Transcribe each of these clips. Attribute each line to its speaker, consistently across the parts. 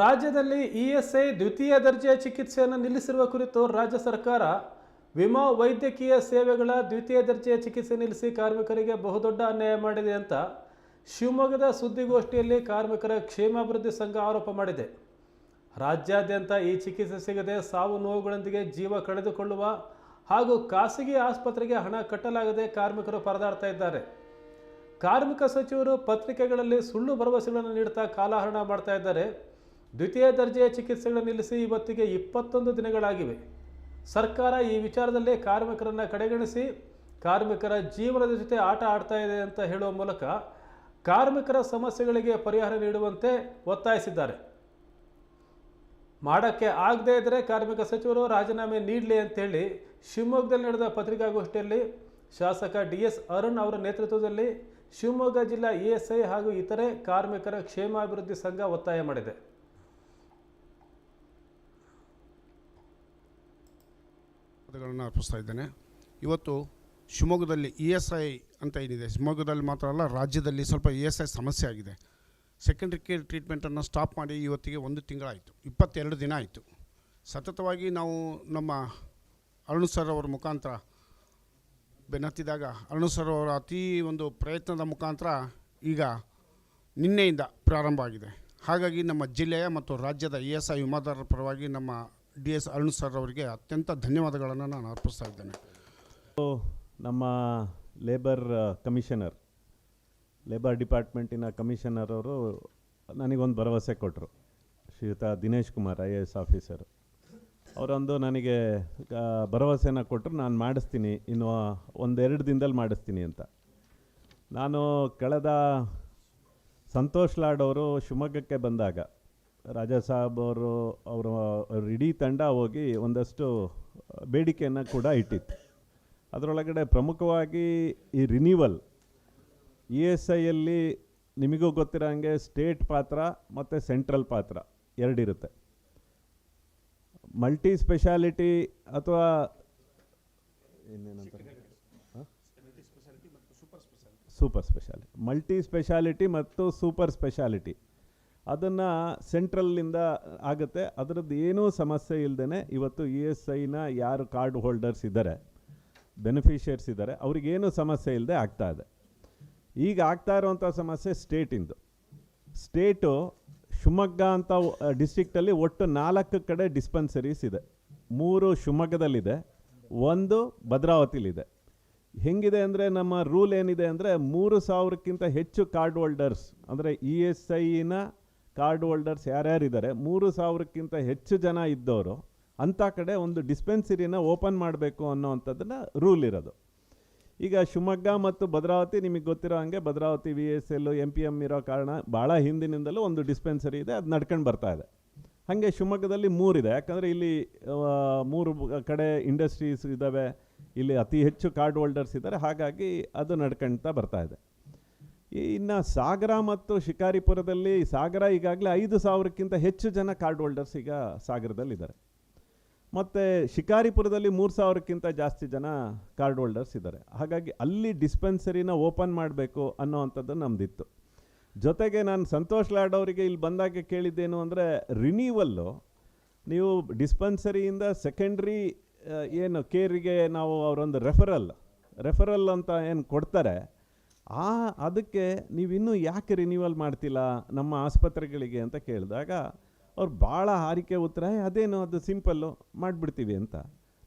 Speaker 1: ರಾಜ್ಯದಲ್ಲಿ ಇಎಸ್ಐ ದ್ವಿತೀಯ ದರ್ಜೆಯ ಚಿಕಿತ್ಸೆಯನ್ನು ನಿಲ್ಲಿಸಿರುವ ಕುರಿತು ರಾಜ್ಯ ಸರ್ಕಾರ ವಿಮಾ ವೈದ್ಯಕೀಯ ಸೇವೆಗಳ ದ್ವಿತೀಯ ದರ್ಜೆಯ ಚಿಕಿತ್ಸೆ ನಿಲ್ಲಿಸಿ ಕಾರ್ಮಿಕರಿಗೆ ಬಹುದೊಡ್ಡ ಅನ್ಯಾಯ ಮಾಡಿದೆ ಅಂತ ಶಿವಮೊಗ್ಗದ ಸುದ್ದಿಗೋಷ್ಠಿಯಲ್ಲಿ ಕಾರ್ಮಿಕರ ಕ್ಷೇಮಾಭಿವೃದ್ಧಿ ಸಂಘ ಆರೋಪ ಮಾಡಿದೆ. ರಾಜ್ಯಾದ್ಯಂತ ಈ ಚಿಕಿತ್ಸೆ ಸಿಗದೆ ಸಾವು ನೋವುಗಳೊಂದಿಗೆ ಜೀವ ಕಳೆದುಕೊಳ್ಳುವ ಹಾಗೂ ಖಾಸಗಿ ಆಸ್ಪತ್ರೆಗೆ ಹಣ ಕಟ್ಟಲಾಗದೆ ಕಾರ್ಮಿಕರು ಪರದಾಡ್ತಾ ಇದ್ದಾರೆ. ಕಾರ್ಮಿಕ ಸಚಿವರು ಪತ್ರಿಕೆಗಳಲ್ಲಿ ಸುಳ್ಳು ಭರವಸೆಗಳನ್ನು ನೀಡುತ್ತಾ ಕಾಲಹರಣ ಮಾಡ್ತಾ ಇದ್ದಾರೆ. ದ್ವಿತೀಯ ದರ್ಜೆಯ ಚಿಕಿತ್ಸೆಗಳನ್ನು ನಿಲ್ಲಿಸಿ ಇವತ್ತಿಗೆ ಇಪ್ಪತ್ತೊಂದು ದಿನಗಳಾಗಿವೆ. ಸರ್ಕಾರ ಈ ವಿಚಾರದಲ್ಲಿ ಕಾರ್ಮಿಕರನ್ನು ಕಡೆಗಣಿಸಿ, ಕಾರ್ಮಿಕರ ಜೀವನದ ಜೊತೆ ಆಟ ಆಡ್ತಾ ಇದೆ ಅಂತ ಹೇಳುವ ಮೂಲಕ ಕಾರ್ಮಿಕರ ಸಮಸ್ಯೆಗಳಿಗೆ ಪರಿಹಾರ ನೀಡುವಂತೆ ಒತ್ತಾಯಿಸಿದ್ದಾರೆ. ಮಾಡೋಕ್ಕೆ ಆಗದೇ ಇದ್ದರೆ ಕಾರ್ಮಿಕ ಸಚಿವರು ರಾಜೀನಾಮೆ ನೀಡಲಿ ಅಂತೇಳಿ ಶಿವಮೊಗ್ಗದಲ್ಲಿ ನಡೆದ ಪತ್ರಿಕಾಗೋಷ್ಠಿಯಲ್ಲಿ ಶಾಸಕ ಡಿ ಎಸ್ ಅರುಣ್ ಅವರ ನೇತೃತ್ವದಲ್ಲಿ ಶಿವಮೊಗ್ಗ ಜಿಲ್ಲಾ ಇ ಎಸ್ ಐ ಹಾಗೂ ಇತರೆ ಕಾರ್ಮಿಕರ ಕ್ಷೇಮಾಭಿವೃದ್ಧಿ ಸಂಘ ಒತ್ತಾಯ ಮಾಡಿದೆ.
Speaker 2: ಪದಗಳನ್ನು ಅರ್ಪಿಸ್ತಾ ಇದ್ದೇನೆ. ಇವತ್ತು ಶಿವಮೊಗ್ಗದಲ್ಲಿ ಇ ಎಸ್ ಐ ಅಂತ ಏನಿದೆ, ಶಿವಮೊಗ್ಗದಲ್ಲಿ ಮಾತ್ರ ಅಲ್ಲ, ರಾಜ್ಯದಲ್ಲಿ ಸ್ವಲ್ಪ ಇ ಎಸ್ ಐ ಸಮಸ್ಯೆ ಆಗಿದೆ. ಸೆಕೆಂಡ್ರಿ ಕೇರ್ ಟ್ರೀಟ್ಮೆಂಟನ್ನು ಸ್ಟಾಪ್ ಮಾಡಿ ಇವತ್ತಿಗೆ ಒಂದು ತಿಂಗಳಾಯಿತು, ಇಪ್ಪತ್ತೆರಡು ದಿನ ಆಯಿತು. ಸತತವಾಗಿ ನಾವು ನಮ್ಮ ಅರುಣ್ ಸರ್ ಅವರ ಮುಖಾಂತರ ಬೆನ್ನತ್ತಿದಾಗ, ಅರುಣ್ ಸರ್ ಅವರ ಅತಿ ಒಂದು ಪ್ರಯತ್ನದ ಮುಖಾಂತರ ಈಗ ನಿನ್ನೆಯಿಂದ ಪ್ರಾರಂಭ ಆಗಿದೆ. ಹಾಗಾಗಿ ನಮ್ಮ ಜಿಲ್ಲೆಯ ಮತ್ತು ರಾಜ್ಯದ ಇ ಎಸ್ ಐ ವಿಮಾದಾರರ ಪರವಾಗಿ ನಮ್ಮ ಡಿ ಎಸ್ ಅರುಣ್ ಸರ್ ಅವರಿಗೆ ಅತ್ಯಂತ ಧನ್ಯವಾದಗಳನ್ನು ನಾನು ಅರ್ಪಿಸ್ತಾ ಇದ್ದೇನೆ.
Speaker 3: ನಮ್ಮ ಲೇಬರ್ ಕಮಿಷನರ್ ಲೇಬರ್ ಡಿಪಾರ್ಟ್ಮೆಂಟಿನ ಕಮಿಷನರ್ ಅವರು ನನಗೊಂದು ಭರವಸೆ ಕೊಟ್ಟರು ಶ್ರೀಯುತ Dinesh Kumar I A S officer ಅವರೊಂದು ನನಗೆ ಭರವಸೆನ ಕೊಟ್ಟರು ನಾನು ಮಾಡಿಸ್ತೀನಿ, ಇನ್ನು ಒಂದೆರಡು ದಿನದಲ್ಲಿ ಮಾಡಿಸ್ತೀನಿ ಅಂತ. ನಾನು ಕಳೆದ ಸಂತೋಷ್ ಲಾಡ್ ಅವರು ಶಿವಮೊಗ್ಗಕ್ಕೆ ಬಂದಾಗ ರಾಜಾ ಸಾಹೇಬ್ ಅವರು ಅವರ ಇಡೀ ತಂಡ ಹೋಗಿ ಒಂದಷ್ಟು ಬೇಡಿಕೆಯನ್ನು ಕೂಡ ಇಟ್ಟಿತ್ತು. ಅದರೊಳಗಡೆ ಪ್ರಮುಖವಾಗಿ ಈ ರಿನಿವಲ್ ಇ ಎಸ್ ಐಯಲ್ಲಿ ನಿಮಗೂ ಗೊತ್ತಿರೋ ಹಾಗೆ ಸ್ಟೇಟ್ ಪಾತ್ರ ಮತ್ತು ಸೆಂಟ್ರಲ್ ಪಾತ್ರ ಎರಡಿರುತ್ತೆ. ಮಲ್ಟಿ ಸ್ಪೆಷಾಲಿಟಿ ಅಥವಾ ಸೂಪರ್ ಸ್ಪೆಷಾಲಿಟಿ ಮಲ್ಟಿ ಸ್ಪೆಷಾಲಿಟಿ ಮತ್ತು ಸೂಪರ್ ಸ್ಪೆಷಾಲಿಟಿ ಅದನ್ನು ಸೆಂಟ್ರಲ್ಲಿಂದ ಆಗುತ್ತೆ. ಅದರದ್ದು ಏನೂ ಸಮಸ್ಯೆ ಇಲ್ಲದೇ ಇವತ್ತು ಇ ಎಸ್ ಐನ ಯಾರು ಕಾರ್ಡ್ ಹೋಲ್ಡರ್ಸ್ ಇದ್ದಾರೆ ಬೆನಿಫಿಷಿಯರ್ಸ್ ಇದ್ದಾರೆ ಅವ್ರಿಗೇನು ಸಮಸ್ಯೆ ಇಲ್ಲದೆ ಆಗ್ತಾ ಇದೆ. ಈಗ ಆಗ್ತಾ ಇರೋವಂಥ ಸಮಸ್ಯೆ ಸ್ಟೇಟಿಂದು. ಸ್ಟೇಟು ಶಿವಮೊಗ್ಗ ಅಂತ ಡಿಸ್ಟಿಕ್ಟಲ್ಲಿ ಒಟ್ಟು ನಾಲ್ಕು ಕಡೆ ಡಿಸ್ಪೆನ್ಸರೀಸ್ ಇದೆ. ಮೂರು ಶಿವಮೊಗ್ಗದಲ್ಲಿದೆ, ಒಂದು ಭದ್ರಾವತಿಲಿದೆ. ಹೆಂಗಿದೆ ಅಂದರೆ ನಮ್ಮ ರೂಲ್ ಏನಿದೆ ಅಂದರೆ ಮೂರು ಸಾವಿರಕ್ಕಿಂತ ಹೆಚ್ಚು ಕಾರ್ಡ್ ಹೋಲ್ಡರ್ಸ್, ಅಂದರೆ ಇ ಎಸ್ ಐನ ಕಾರ್ಡ್ ಹೋಲ್ಡರ್ಸ್ ಯಾರ್ಯಾರಿದ್ದಾರೆ, ಮೂರು ಸಾವಿರಕ್ಕಿಂತ ಹೆಚ್ಚು ಜನ ಇದ್ದವರು ಅಂಥ ಕಡೆ ಒಂದು ಡಿಸ್ಪೆನ್ಸರಿನ ಓಪನ್ ಮಾಡಬೇಕು ಅನ್ನೋವಂಥದ್ದನ್ನು ರೂಲ್ ಇರೋದು. ಈಗ ಶಿವಮೊಗ್ಗ ಮತ್ತು ಭದ್ರಾವತಿ, ನಿಮಗೆ ಗೊತ್ತಿರೋ ಹಾಗೆ Bhadravathi V S L M P M ಇರೋ ಕಾರಣ ಭಾಳ ಹಿಂದಿನಿಂದಲೂ ಒಂದು ಡಿಸ್ಪೆನ್ಸರಿ ಇದೆ, ಅದು ನಡ್ಕೊಂಡು ಬರ್ತಾ ಇದೆ. ಹಾಗೆ ಶಿವಮೊಗ್ಗದಲ್ಲಿ ಮೂರಿದೆ, ಯಾಕಂದರೆ ಇಲ್ಲಿ ಮೂರು ಕಡೆ ಇಂಡಸ್ಟ್ರೀಸ್ ಇದ್ದಾವೆ ಇಲ್ಲಿ ಅತಿ ಹೆಚ್ಚು ಕಾರ್ಡ್ ಹೋಲ್ಡರ್ಸ್ ಇದ್ದಾರೆ, ಹಾಗಾಗಿ ಅದು ನಡ್ಕೊಳ್ತಾ ಬರ್ತಾ ಇದೆ. ಇನ್ನು ಸಾಗರ ಮತ್ತು ಶಿಕಾರಿಪುರದಲ್ಲಿ ಸಾಗರ ಈಗಾಗಲೇ ಐದು ಸಾವಿರಕ್ಕಿಂತ ಹೆಚ್ಚು ಜನ ಕಾರ್ಡ್ ಹೋಲ್ಡರ್ಸ್ ಈಗ ಸಾಗರದಲ್ಲಿದ್ದಾರೆ. ಮತ್ತು ಶಿಕಾರಿಪುರದಲ್ಲಿ ಮೂರು ಸಾವಿರಕ್ಕಿಂತ ಜಾಸ್ತಿ ಜನ ಕಾರ್ಡ್ ಹೋಲ್ಡರ್ಸ್ ಇದ್ದಾರೆ. ಹಾಗಾಗಿ ಅಲ್ಲಿ ಡಿಸ್ಪೆನ್ಸರಿನ ಓಪನ್ ಮಾಡಬೇಕು ಅನ್ನೋವಂಥದ್ದು ನಮ್ಮದಿತ್ತು ಜೊತೆಗೆ ನಾನು ಸಂತೋಷ್ ಲಾಡ್ ಅವರಿಗೆ ಇಲ್ಲಿ ಬಂದಾಗ ಕೇಳಿದ್ದೇನು ಅಂದರೆ ರಿನೀವಲ್ಲು ನೀವು ಡಿಸ್ಪೆನ್ಸರಿಯಿಂದ ಸೆಕೆಂಡ್ರಿ ಏನು ಕೇರಿಗೆ ನಾವು ಅವರೊಂದು ರೆಫರಲ್ ರೆಫರಲ್ ಅಂತ ಏನು ಕೊಡ್ತಾರೆ ಆ ಅದಕ್ಕೆ ನೀವಿನ್ನೂ ಯಾಕೆ ರಿನ್ಯೂವಲ್ ಮಾಡ್ತಿಲ್ಲ ನಮ್ಮ ಆಸ್ಪತ್ರೆಗಳಿಗೆ ಅಂತ ಕೇಳಿದಾಗ ಅವ್ರು ಭಾಳ ಹಾರಿಕೆ ಉತ್ತರ "ಏ, ಅದೇನು ಅದು ಸಿಂಪಲ್ಲು ಮಾಡಿಬಿಡ್ತೀವಿ ಅಂತ.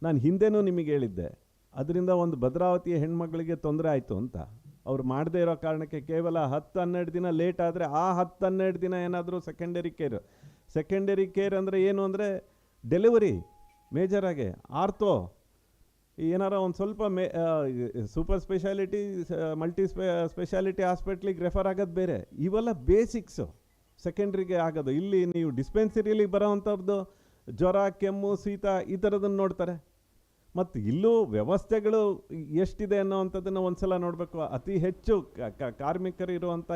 Speaker 3: ನಾನು ಹಿಂದೆನೂ ನಿಮಗೆ ಹೇಳಿದ್ದೆ ಅದರಿಂದ ಒಂದು ಭದ್ರಾವತಿಯ ಹೆಣ್ಮಗಳಿಗೆ ತೊಂದರೆ ಆಯಿತು ಅಂತ. ಅವ್ರು ಮಾಡದೇ ಇರೋ ಕಾರಣಕ್ಕೆ ಕೇವಲ ಹತ್ತು ಹನ್ನೆರಡು ದಿನ ಲೇಟ್ ಆದರೆ ಆ ಹತ್ತು ಹನ್ನೆರಡು ದಿನ ಏನಾದರೂ ಸೆಕೆಂಡರಿ ಕೇರ್ ಸೆಕೆಂಡರಿ ಕೇರ್ ಅಂದರೆ ಏನು ಅಂದರೆ ಡೆಲಿವರಿ ಮೇಜರಾಗೆ ಆರ್ತೋ ಏನಾರ ಒಂದು ಸ್ವಲ್ಪ ಮೇ ಸೂಪರ್ ಸ್ಪೆಷಾಲಿಟಿ ಮಲ್ಟಿ ಸ್ಪೆ ಸ್ಪೆಷಾಲಿಟಿ ಹಾಸ್ಪಿಟ್ಲಿಗೆ ರೆಫರ್ ಆಗೋದು ಬೇರೆ. ಇವೆಲ್ಲ ಬೇಸಿಕ್ಸು ಸೆಕೆಂಡ್ರಿಗೆ ಆಗೋದು. ಇಲ್ಲಿ ನೀವು ಡಿಸ್ಪೆನ್ಸರಿಯಲ್ಲಿ ಬರೋವಂಥದ್ದು ಜ್ವರ, ಕೆಮ್ಮು, ಶೀತ ಈ ಥರದನ್ನು ನೋಡ್ತಾರೆ. ಮತ್ತು ಇಲ್ಲೂ ವ್ಯವಸ್ಥೆಗಳು ಎಷ್ಟಿದೆ ಅನ್ನೋವಂಥದ್ದನ್ನು ಒಂದು ಸಲ ನೋಡಬೇಕು. ಅತಿ ಹೆಚ್ಚು ಕ- ಕ- ಕಾರ್ಮಿಕರು ಇರುವಂಥ